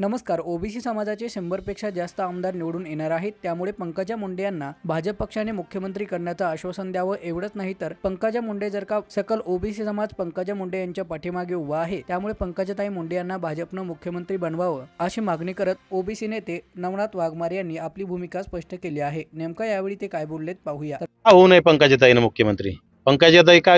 नमस्कार ओबीसी समाजाचे शंभरपेक्षा जास्त आमदार निवडून येणार आहेत. त्यामुळे पंकजा मुंडे यांना भाजप पक्षाने मुख्यमंत्री करण्याचं आश्वासन द्यावं एवढंच नाही तर पंकजा मुंडे जर का सकल ओबीसी समाज पंकजा मुंडे यांच्या पाठीमागे उभा आहे त्यामुळे पंकजाताई मुंडे यांना भाजपनं मुख्यमंत्री बनवावं अशी मागणी करत ओबीसी नेते नवनाथ वाघमारे यांनी आपली भूमिका स्पष्ट केली आहे. नेमका यावेळी ते काय बोललेत पाहूया. होऊ नये पंकजाताईनं मुख्यमंत्री? पंकजाताई का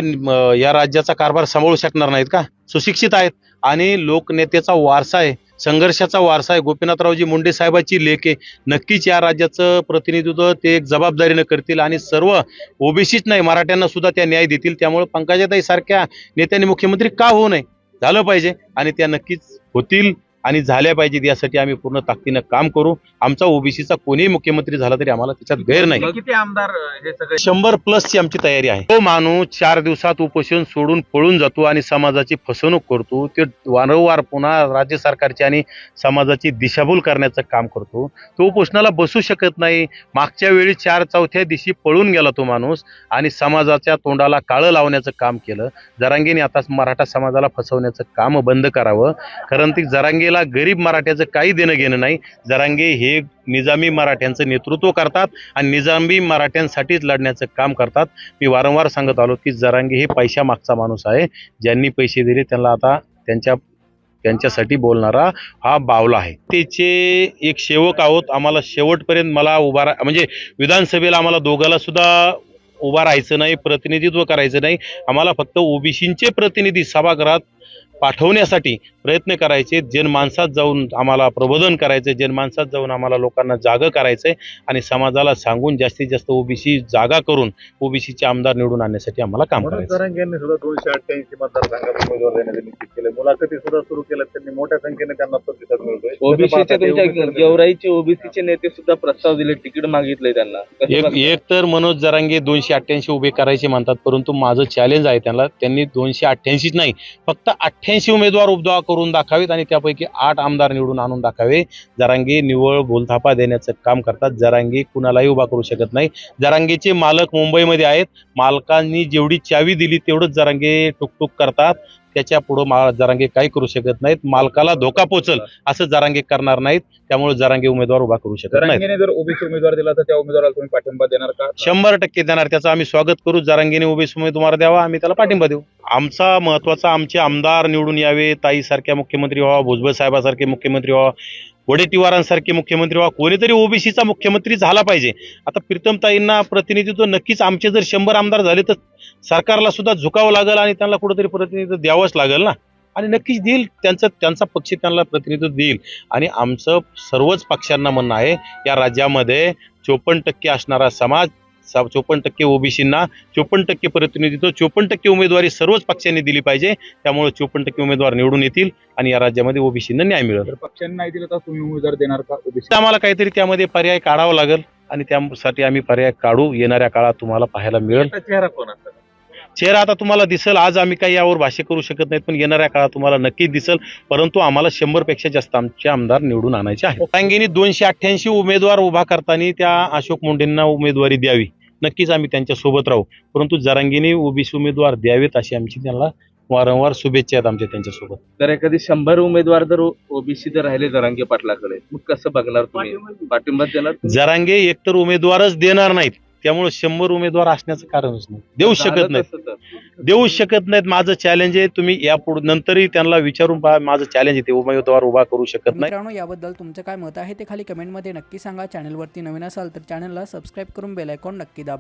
या राज्याचा कारभार सांभाळू शकणार नाहीत का? सुशिक्षित आहेत आणि लोकनेतेचा वारसा आहे. संघर्षाचा वारसा आहे. गोपीनाथरावजी मुंडे साहेबाची लेख आहे. नक्कीच या राज्याचं प्रतिनिधित्व ते एक जबाबदारीनं करतील आणि सर्व ओबीसीच नाही मराठ्यांना सुद्धा त्या न्याय देतील. त्यामुळे पंकजाताई सारख्या नेत्यांनी मुख्यमंत्री का होऊ नये? झालं पाहिजे आणि त्या नक्कीच होतील. आणि झाल्या पाहिजेत यासाठी आम्ही पूर्ण ताकदीनं काम करू. आमचा ओबीसीचा कोणीही मुख्यमंत्री झाला तरी आम्हाला त्याच्यात गैर नाही. किती आमदार हे सगळे? शंभर प्लसची आमची तयारी आहे. तो माणूस चार दिवसात उपोषण सोडून पळून जातो आणि समाजाची फसवणूक करतो. ते वारंवार पुन्हा राज्य सरकारची आणि समाजाची दिशाभूल करण्याचं काम करतो. तो उपोषणाला बसू शकत नाही. मागच्या वेळी चार चौथ्या दिवशी पळून गेला तो माणूस आणि समाजाच्या तोंडाला काळं लावण्याचं काम केलं. जरांगीने आता मराठा समाजाला फसवण्याचं काम बंद करावं. कारण ती जरांगेला गरीब मराठ्याचं काही देणं घेणं नाही. जरांगे हे निजामी मराठ्यांचं नेतृत्व करतात आणि निजामी मराठ्यांसाठीच लढण्याचं काम करतात. मी वारंवार सांगत आलो की जरांगे हे पैशा मागचा माणूस आहे. ज्यांनी पैसे दिले त्यांना आता त्यांच्या त्यांच्यासाठी बोलणारा हा बावला आहे. त्याचे एक सेवक आहोत. आम्हाला शेवटपर्यंत मला उभा रा म्हणजे विधानसभेला आम्हाला दोघाला सुद्धा उभा राहायचं नाही प्रतिनिधित्व करायचं नाही. आम्हाला फक्त ओबीसींचे प्रतिनिधी सभागृहात पाठवण्यासाठी प्रयत्न करायचे जनमानसात जाऊन आम्हाला प्रबोधन करायचं जनमानसात जाऊन आम्हाला लोकांना जागं करायचंय आणि समाजाला सांगून जास्तीत जास्त ओबीसी जागा करून ओबीसीचे आमदार निवडून आणण्यासाठी आम्हाला काम करायचं. जरांगे यांनी सुद्धा दोनशे अठ्ठ्याऐंशी मतदारसंघात उमेदवार देण्याचे निश्चित केले. मुलाखती सुद्धा सुरू केल्या. त्यांनी मोठ्या संख्येने त्यांना प्रतिसाद मिळतोय. ओबीसीचे तुमच्या गेवराईचे ओबीसीचे नेते सुद्धा प्रस्ताव दिले तिकीट मागितलंय त्यांना? एक तर मनोज जरांगे दोनशे अठ्ठ्याऐंशी उभे करायचे म्हणतात परंतु माझं चॅलेंज आहे त्यांना त्यांनी दोनशे अठ्ठ्याऐंशीच नाही फक्त अठ्ठ्याऐंशी उमेदवार उभा करून दाखवावेत आणि त्यापैकी आठ आमदार निवडून आणून दाखावे. जरांगी निवळ बोलथापा देण्याचं काम करतात. जरांगी कुणालाही उभा करू शकत नाही. जरांगेचे मालक मुंबईमध्ये आहेत. मालकांनी जेवढी चावी दिली तेवढंच जरांगे टुकटुक करतात. त्याच्या पुढं मा जरांगे काही करू शकत नाहीत. मालकाला धोका पोचल असं जरांगे करणार नाहीत. त्यामुळे जरांगे उमेदवार उभा करू शकत नाहीत. जरांगेने जर ओबीसी उमेदवार दिला तर त्या उमेदवाराला तुम्ही पाठिंबा देणार का? शंभर टक्के देणार. त्याचं आम्ही स्वागत करू. जरांगीने ओबीसी उमेदवार द्यावा. आम्ही त्याला पाठिंबा देऊ. आमचा महत्त्वाचा आमचे आमदार निवडून यावे. ताईसारख्या मुख्यमंत्री व्हावा. भुजबळ साहेबासारखे मुख्यमंत्री व्हावा. वडेट्टीवारांसारखे मुख्यमंत्री व्हावा. कोणीतरी ओबीसीचा मुख्यमंत्री झाला पाहिजे. आता प्रीतमताईंना प्रतिनिधित्व नक्कीच आमचे जर शंभर आमदार झाले तर सरकारला सुद्धा झुकावं लागेल आणि त्यांना कुठेतरी प्रतिनिधित्व द्यावंच लागेल ना? आणि नक्कीच देईल. त्यांचं त्यांचा पक्ष त्यांना प्रतिनिधित्व देईल. आणि आमचं सर्वच पक्षांना म्हणणं आहे या राज्यामध्ये चोपन्न टक्के असणारा समाज चोपन्न टक्के ओबीसींना चोपन्न टक्के प्रतिनिधित्व चोपन्न टक्के उमेदवारी सर्वच पक्षांनी दिली पाहिजे. त्यामुळे चोपन्न टक्के उमेदवार निवडून येतील आणि या राज्यामध्ये ओबीसींना न्याय मिळेल. पक्षांनी नाही दिलं तर तुम्ही उमेदवार देणार का ओबीसी? आम्हाला काहीतरी त्यामध्ये पर्याय काढावा लागेल आणि त्यासाठी आम्ही पर्याय काढू. येणाऱ्या काळात तुम्हाला पाहायला मिळेल. चेहरा कोण चेहरा आता तुम्हाला दिसेल. आज आम्ही काही यावर भाष्य करू शकत नाहीत पण येणाऱ्या काळात तुम्हाला नक्कीच दिसेल. परंतु आम्हाला शंभरपेक्षा जास्त आमचे आमदार निवडून आणायचे आहे रांगेने दोनशे अठ्ठ्याऐंशी उमेदवार उभा करताना त्या अशोक मुंडेंना उमेदवारी द्यावी. नक्कीच आम्ही त्यांच्यासोबत राहू. परंतु जरांगीने ओबीसी उमेदवार द्यावेत अशी आमची त्यांना वारंवार शुभेच्छा आहेत आमच्या त्यांच्यासोबत. तर एखादी शंभर उमेदवार जर ओबीसी जर राहिले जरांगे पाटलाकडे मग कसं बघणार तुम्ही? पाठिंबा देणार? जरांगे एकतर उमेदवारच देणार नाहीत. त्यामुळे शंभर उमेदवार असण्याचं कारणच नाही. देऊ शकत नाहीत. तर. देऊ शकत नाहीत. माझं चॅलेंज आहे तुम्ही यापुढे नंतरही त्यांना विचारून पहा माझं चॅलेंज आहे ते उमेदवार उभा करू शकत नाही मित्रांनो याबद्दल तुमचं काय मत आहे ते खाली कमेंटमध्ये नक्की सांगा. चॅनलवरती नवीन असाल तर चॅनलला सबस्क्राईब करून बेल आयकॉन नक्की दाबा.